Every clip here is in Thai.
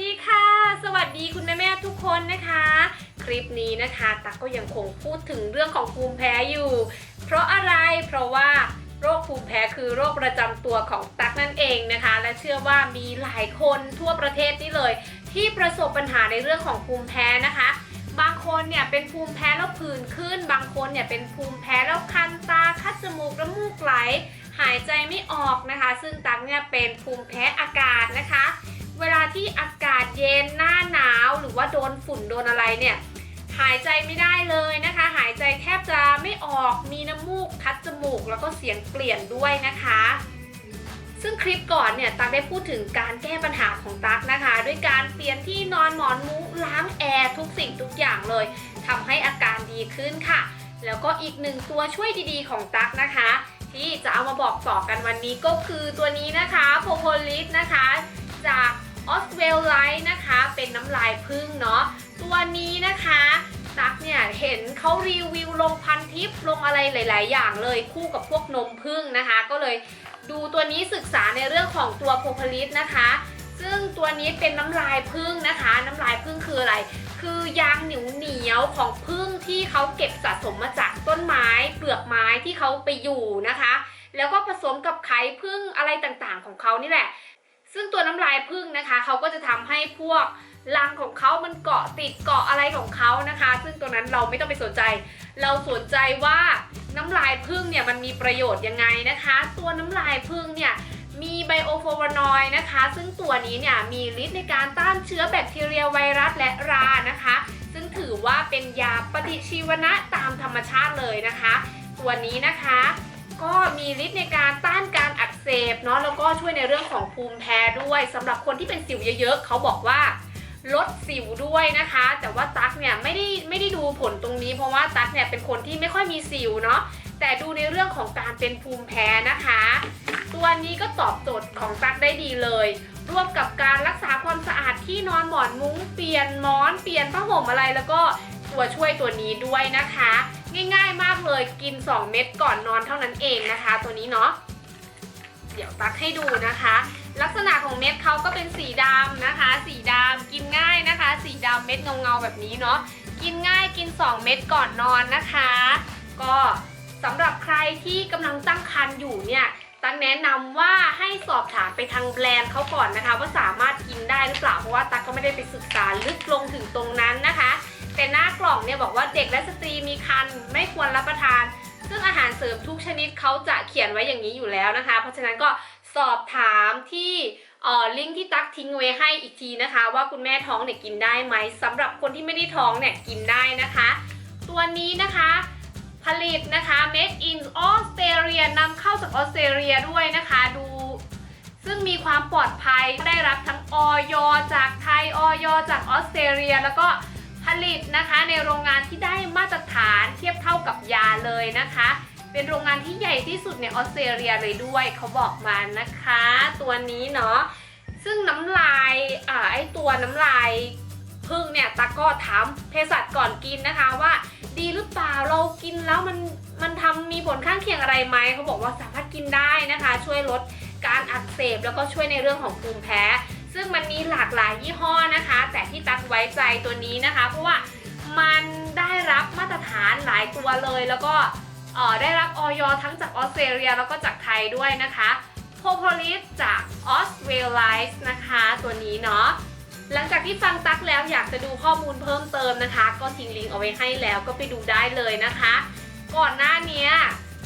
ดีค่ะ สวัสดีคุณแม่แม่ทุกคนนะคะ คลิปนี้นะคะตักก็ยังคงพูดถึงเรื่องของภูมิแพ้อยู่ เพราะอะไรเพราะว่าโรคภูมิแพ้คือโรคประจำตัวของตักนั่นเองนะคะ และเชื่อว่ามีหลายคนทั่วประเทศนี่เลย ที่ประสบปัญหาในเรื่องของภูมิแพ้นะคะ บางคนเนี่ยเป็นภูมิแพ้แล้วผื่นขึ้น บางคนเนี่ยเป็นภูมิแพ้แล้วคันตาคัดจมูกน้ำมูกไหล หายใจไม่ออกนะคะ ซึ่งตักเนี่ยเป็นภูมิแพ้อากาศนะคะ เวลาที่อากาศเย็นหน้าหนาวหรือว่าโดนฝุ่นโดนอะไรเนี่ยหายใจไม่ได้เลยนะคะ หายใจแทบจะไม่ออกมีน้ำมูกคัดจมูก แล้วก็เสียงเปลี่ยนด้วยนะคะ ซึ่งคลิปก่อนเนี่ยตักได้พูดถึงการแก้ปัญหาของตักนะคะ ด้วยการเปลี่ยนที่นอนหมอนมุ้งล้างแอร์ทุกสิ่งทุกอย่างเลยทำให้อาการดีขึ้นค่ะ แล้วก็อีกหนึ่งตัวช่วยดีๆของตักนะคะ ที่จะเอามาบอกต่อกันวันนี้ก็คือตัวนี้นะคะโพโพลิสนะคะ จาก ออสเวลไลท์นะคะ เป็นน้ำลายพึ่งเนาะตัวนี้นะคะตักเนี่ยเห็นเขารีวิวลงพันทิปลงอะไรหลาย ๆ อย่างเลยคู่กับพวกนมพึ่งนะคะ ก็เลยดูตัวนี้ศึกษาในเรื่องของตัวโพพลิสนะคะ ซึ่งตัวนี้เป็นน้ำลายพึ่งนะคะ น้ำลายพึ่งคืออะไร คือยางเหนียวเหนียวๆของพึ่งที่เขาเก็บสะสมมาจากต้นไม้ เปลือกไม้ที่เขาไปอยู่นะคะ แล้วก็ผสมกับไข่พึ่งอะไรต่างๆของเขานี่แหละ ซึ่งตัวน้ำลายพึ่งนะคะเขาก็จะทำให้พวกรังของเขามันเกาะติดเกาะอะไรของเขานะคะ ซึ่งตัวนั้นเราไม่ต้องไปสนใจ เราสนใจว่าน้ำลายพึ่งเนี่ยมันมีประโยชน์ยังไงนะคะ ตัวน้ำลายพึ่งเนี่ยมีไบโอโฟวานอยด์นะคะ ซึ่งตัวนี้เนี่ยมีฤทธิ์ในการต้านเชื้อแบคทีเรียไวรัสและรานะคะ ซึ่งถือว่าเป็นยาปฏิชีวนะตามธรรมชาติเลยนะคะ ตัวนี้นะคะ ก็มีฤทธิ์ในการต้านการ เสบเนาะแล้วก็ช่วยในเรื่องของภูมิแพ้ด้วยสำหรับคนที่เป็นสิวเยอะๆเขาบอกว่าลดสิวด้วยนะคะ แต่ว่าตั๊กเนี่ยไม่ได้ไม่ได้ดูผลตรงนี้ เพราะว่าตั๊กเนี่ยเป็นคนที่ไม่ค่อยมีสิวเนาะแต่ดูในเรื่องของการเป็นภูมิแพ้นะคะ ตัวนี้ก็ตอบโจทย์ของตั๊กได้ดีเลยร่วมกับการรักษาความสะอาดที่นอนหมอนมุ้งเปลี่ยนหมอนเปลี่ยนผ้าห่มอะไรแล้วก็ตัวช่วยตัวนี้ด้วยนะคะ ง่ายๆมากเลยกิน 2 เม็ดก่อนนอนเท่านั้นเองนะคะ ตัวนี้เนาะ เดี๋ยวตักให้ดูนะคะ ลักษณะของเม็ดเขาก็เป็นสีดำนะคะ สีดำกินง่ายนะคะ สีดำเม็ดเงาๆแบบนี้เนาะกินง่ายกิน 2 เม็ดก่อนนอนนะคะ ก็สำหรับใครที่กำลังตั้งครรภ์อยู่เนี่ยตักแนะนำว่าให้สอบถามไปทางแบรนด์เขาก่อนนะคะ ว่าสามารถกินได้หรือเปล่าเพราะว่าตักก็ไม่ได้ไปศึกษาลึกลงถึงตรงนั้นนะคะ แต่หน้ากล่องเนี่ยบอกว่าเด็กและสตรีมีครรภ์ไม่ควรรับประทาน ซึ่งอาหารเสริมทุกชนิดเขาจะเขียนไว้อย่างนี้อยู่แล้วนะคะ เพราะฉะนั้นก็สอบถามที่ลิงก์ที่ตักทิ้งไว้ให้อีกทีนะคะ ว่าคุณแม่ท้องเนี่ยกินได้ไหมสำหรับคนที่ไม่ได้ท้องเนี่ยกินได้นะคะ ตัวนี้นะคะผลิตนะคะ made in Australia นำเข้าจากออสเตรเลียด้วยนะคะดู ซึ่งมีความปลอดภัยได้รับทั้งออยจากไทยออยจากออสเตรเลีย แล้วก็ผลิตนะคะในโรงงานที่ได้ นะคะ เป็นโรงงานที่ใหญ่ที่สุดในออสเตรเลียเลยด้วยเขาบอกมานะคะ ตัวนี้เนาะซึ่งน้ำลายอ่าไอตัวน้ำลายพึ่งเนี่ยตาก็ถามเภสัชก่อนกินนะคะว่าดีหรือเปล่าเรากินแล้วมันมันทำมีผลข้างเคียงอะไรไหมเขาบอกว่าสามารถกินได้นะคะ ช่วยลดการอักเสบแล้วก็ช่วยในเรื่องของภูมิแพ้ ซึ่งมันมีหลากหลายยี่ห้อนะคะ แต่ที่ตักไว้ใจตัวนี้นะคะ เพราะว่ามันได้รับมาตรฐานหลายตัวเลยแล้วก็ ได้รับออยทั้งจากออสเตรเลียแล้วก็จากไทยด้วยนะคะโพโพลิสจากออสเวลไลส์นะคะตัวนี้เนาะหลังจากที่ฟังตักแล้วอยากจะดูข้อมูลเพิ่มเติมนะคะ ก็ทิ้งลิงก์เอาไว้ให้แล้วก็ไปดูได้เลยนะคะ ก่อนหน้านี้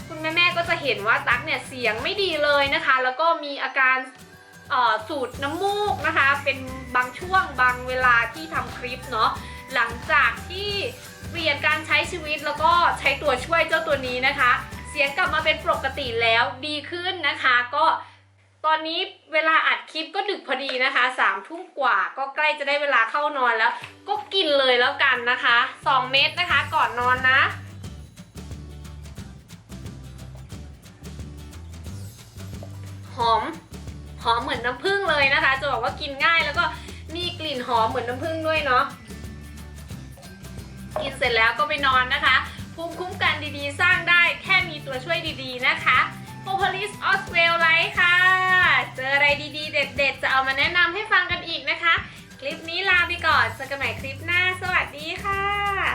คุณแม่ๆก็จะเห็นว่าตักเนี่ยเสียงไม่ดีเลยนะคะ แล้วก็มีอาการสูดน้ำมูกนะคะ เป็นบางช่วงบางเวลาที่ทำคลิปเนาะ หลังจากที่เปลี่ยนการใช้ชีวิตแล้วก็ใช้ตัวช่วยเจ้าตัวนี้นะคะ เสียงกลับมาเป็นปกติแล้วดีขึ้นนะคะ ก็ตอนนี้เวลาอัดคลิปก็ดึกพอดีนะคะสามทุ่มกว่าก็ใกล้จะได้เวลาเข้านอนแล้ว ก็กินเลยแล้วกันนะคะ2เม็ดนะคะก่อนนอนนะหอมหอมเหมือนน้ำผึ้งเลยนะคะ จะบอกว่ากินง่ายแล้วก็มีกลิ่นหอมเหมือนน้ำผึ้งด้วยเนาะ กินเสร็จแล้วก็ไปนอนนะคะภูมิคุ้มกันดีๆ สร้างได้แค่มีตัวช่วยดีๆนะคะโพลิสออสเวลไลท์ค่ะ เจออะไรดีๆ เด็ดๆ จะเอามาแนะนำให้ฟังกันอีกนะคะ คลิปนี้ลาไปก่อนเจอกันใหม่คลิปหน้า สวัสดีค่ะ